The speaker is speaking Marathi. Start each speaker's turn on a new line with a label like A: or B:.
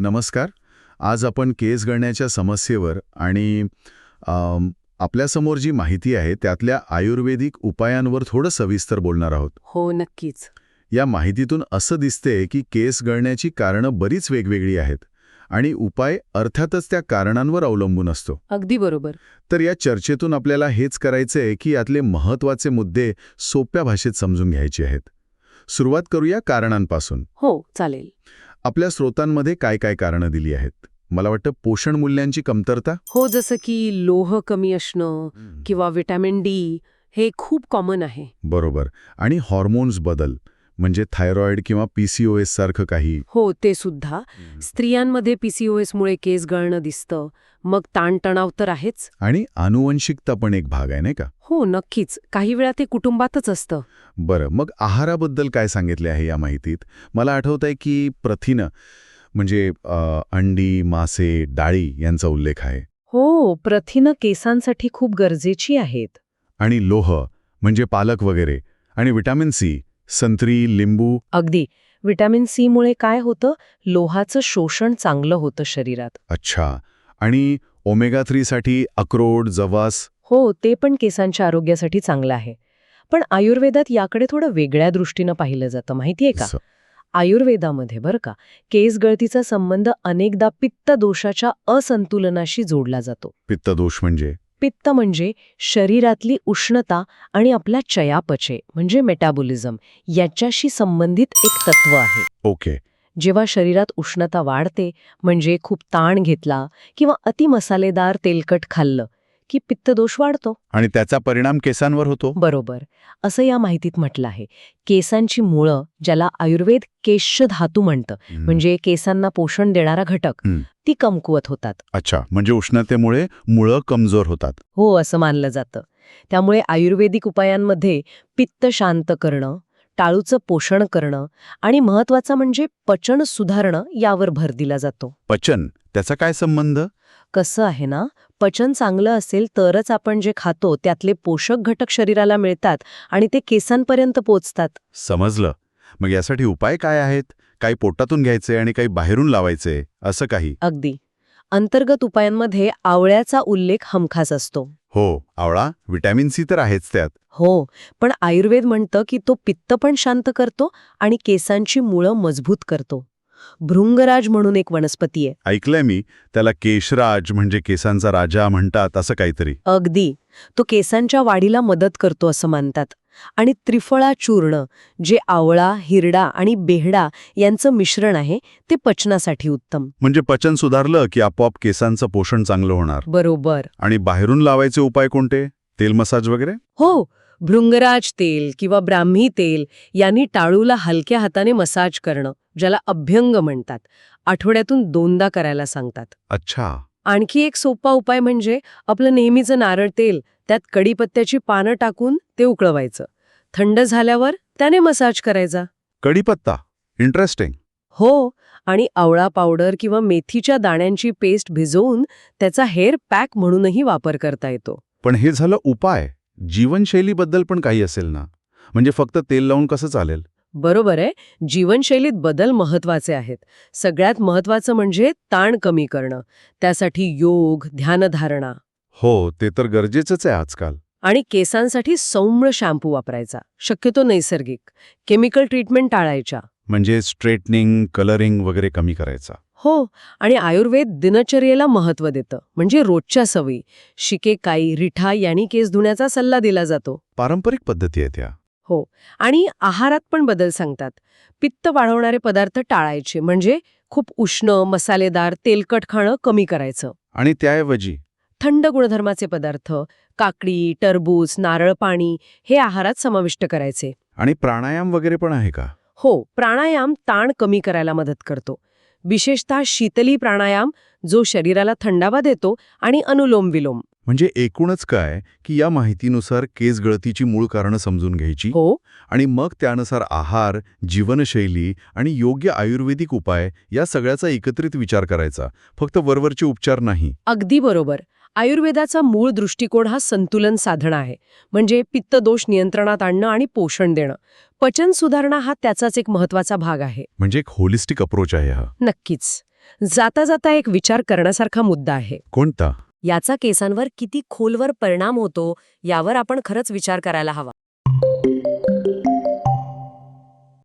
A: नमस्कार. आज आपण केस गळण्याच्या समस्येवर आणि आपल्यासमोर जी माहिती आहे त्यातल्या आयुर्वेदिक उपायांवर थोडं सविस्तर बोलणार आहोत.
B: हो नक्कीच.
A: या माहितीतून असं दिसते की केस गळण्याची कारणं बरीच वेगवेगळी आहेत आणि उपाय अर्थातच त्या कारणांवर अवलंबून असतो.
B: अगदी बरोबर.
A: तर या चर्चेतून आपल्याला हेच करायचंय की यातले महत्त्वाचे मुद्दे सोप्या भाषेत समजून घ्यायचे आहेत. सुरुवात करूया कारणांपासून.
B: हो चालेल.
A: आपल्या स्रोतांमध्ये काय काय कारणं दिली आहेत? मला वाटतं पोषण मूल्यांची कमतरता?
B: हो जसं की लोह कमी असणं किंवा विटॅमिन डी हे खूप कॉमन आहे.
A: बरोबर. आणि हॉर्मोन्स बदल. म्हणजे थायरॉइड किंवा पीसीओएस सारखं काही?
B: हो ते सुद्धा. स्त्रियांमध्ये पीसीओएस मुळे केस गळणं दिसतं. मग ताणतणाव तर आहेच.
A: आणि आनुवंशिकता पण एक भाग आहे नाही का?
B: हो नक्कीच. काही वेळा ते कुटुंबातच असतं.
A: बरं मग आहाराबद्दल काय सांगितले आहे या माहितीत? मला आठवत आहे की प्रथिनं म्हणजे अ, अंडी मासे डाळी यांचा उल्लेख आहे.
B: हो प्रथिनं केसांसाठी खूप गरजेची आहेत.
A: आणि लोह म्हणजे पालक वगैरे आणि विटॅमिन सी संत्री लिंबू.
B: अगदी. विटॅमिन सी मुळे काय होतं? लोहाचं शोषण चांगलं होतं शरीरात.
A: अच्छा. आणि ओमेगा थ्रीसाठी अक्रोड जवास?
B: हो ते पण केसांच्या आरोग्यासाठी चांगलं आहे. पण आयुर्वेदात याकडे थोडं वेगळ्या दृष्टीनं पाहिलं जातं माहितीये का? आयुर्वेदामध्ये बरं का केस गळतीचा संबंध अनेकदा पित्त दोषाच्या असंतुलनाशी जोडला जातो.
A: पित्तदोष म्हणजे?
B: पित्त म्हणजे शरीरातली उष्णता आणि आपल्या चयापचय म्हणजे मेटाबॉलिझम याच्याशी संबंधित एक तत्व आहे.
A: ओके.
B: जेव्हा शरीरात उष्णता वाढते म्हणजे खूप ताण घेतला किंवा अति मसालेदार तेलकट खाल्लं की पित्तदोष वाढतो.
A: आणि त्याचा परिणाम केसांवर होतो.
B: बरोबर. असं या माहितीत म्हटलं आहे. केसांची मुळं ज्याला आयुर्वेद केश धातू म्हणतं म्हणजे केसांना पोषण देणारा घटक. ती कमकुवत होतात.
A: अच्छा म्हणजे उष्णतेमुळे मुळं कमजोर होतात.
B: हो असं मानलं जातं. त्यामुळे आयुर्वेदिक उपायांमध्ये पित्त शांत करणं टाळूचं पोषण करणं आणि महत्वाचं म्हणजे पचन सुधारणं यावर भर दिला जातो.
A: पचन त्याचा काय संबंध?
B: कसं आहे ना पचन चांगलं असेल तरच आपण जे खातो त्यातले पोषक घटक शरीराला मिळतात आणि ते केसांपर्यंत पोचतात.
A: समजलं. मग यासाठी उपाय काय आहेत? काही पोटातून घ्यायचे आणि काही बाहेरून लावायचे असं काही?
B: अगदी. अंतर्गत उपायांमध्ये आवळ्याचा उल्लेख हमखास असतो.
A: हो आवळा विटॅमिन सी तर आहेच त्यात.
B: हो पण आयुर्वेद म्हणतं की तो पित्त पण शांत करतो आणि केसांची मुळं मजबूत करतो. भृंगराज म्हणून एक वनस्पती आहे.
A: ऐकलंय मी त्याला केशराज म्हणजे केसांचा राजा म्हणतात असं काहीतरी.
B: अगदी. तो केसांच्या वाढीला मदत करतो असं मानतात. आणि त्रिफळा चूर्ण जे आवळा हिरडा आणि बेहडा यांचं मिश्रण आहे ते पचनासाठी उत्तम.
A: म्हणजे पचन सुधारलं की आपोआप केसांचं पोषण चांगलं होणार.
B: बरोबर.
A: आणि बाहेरून लावायचे उपाय कोणते? तेल मसाज वगैरे?
B: हो भृंगराज तेल किंवा ब्राह्मी तेल यांनी टाळूला हलक्या हाताने मसाज करणं ज्याला अभ्यंग म्हणतात आठवड्यातून दोनदा करायला सांगतात.
A: अच्छा.
B: आणखी एक सोपा उपाय म्हणजे आपलं नेहमीचं नारळ तेल त्यात कढीपत्त्याची पानं टाकून ते उकळवायचं. थंड झाल्यावर त्याने मसाज करायचा.
A: कढीपत्ता. इंटरेस्टिंग
B: हो आणि आवळा पावडर किंवा मेथीच्या दाण्यांची पेस्ट भिजवून त्याचा हेअर पॅक म्हणूनही वापर करता येतो.
A: पण हे झालं उपाय. जीवनशैलीबद्दल पण काही असेल ना? म्हणजे फक्त तेल लावून कसं चालेल?
B: बरोबर आहे. जीवनशैलीत बदल महत्त्वाचे आहेत. सगळ्यात महत्वाचं म्हणजे ताण कमी करणं. त्यासाठी योग ध्यानधारणा.
A: हो ते तर गरजेचंच आहे आजकाल.
B: आणि केसांसाठी सौम्य शॅम्पू वापरायचा. शक्यतो नैसर्गिक. केमिकल ट्रीटमेंट टाळायच्या.
A: म्हणजे स्ट्रेटनिंग कलरिंग वगैरे कमी करायचा.
B: हो आणि आयुर्वेद दिनचर्येला महत्त्व देतं. म्हणजे रोजच्या सवयी. शिकेकाई रिठा यांनी केस धुण्याचा सल्ला दिला जातो.
A: पारंपरिक पद्धती आहेत त्या
B: हो आणि आहारात पण बदल सांगतात. पित्त वाढवणारे पदार्थ टाळायचे म्हणजे खूप उष्ण मसालेदार तेलकट खाणं कमी करायचं.
A: आणि त्याऐवजी?
B: थंड गुणधर्माचे पदार्थ काकडी टरबूज नारळ पाणी हे आहारात समाविष्ट करायचे.
A: आणि प्राणायाम वगैरे पण आहे का?
B: हो प्राणायाम ताण कमी करायला मदत करतो. विशेषतः शीतली प्राणायाम जो शरीराला थंडावा देतो आणि अनुलोम विलोम.
A: म्हणजे एकूणच काय की या माहितीनुसार केस गळतीची मूळ कारणं समजून घ्यायची?
B: हो.
A: आणि मग त्यानुसार आहार जीवनशैली आणि योग्य आयुर्वेदिक उपाय या सगळ्याचा एकत्रित विचार करायचा. फक्त वरवरचे उपचार नाही.
B: अगदी बरोबर. आयुर्वेदाचा मूळ दृष्टिकोन हा संतुलन साधणं आहे. म्हणजे पित्तदोष नियंत्रणात आणणं आणि पोषण देणं. पचन सुधारणा हा त्याचाच एक महत्त्वाचा भाग आहे.
A: म्हणजे एक होलिस्टिक अप्रोच आहे हा.
B: नक्कीच. जाता जाता एक विचार करण्यासारखा मुद्दा आहे.
A: कोणता?
B: याचा केसांवर किती खोलवर परिणाम होतो यावर आपण खरंच विचार करायला हवा.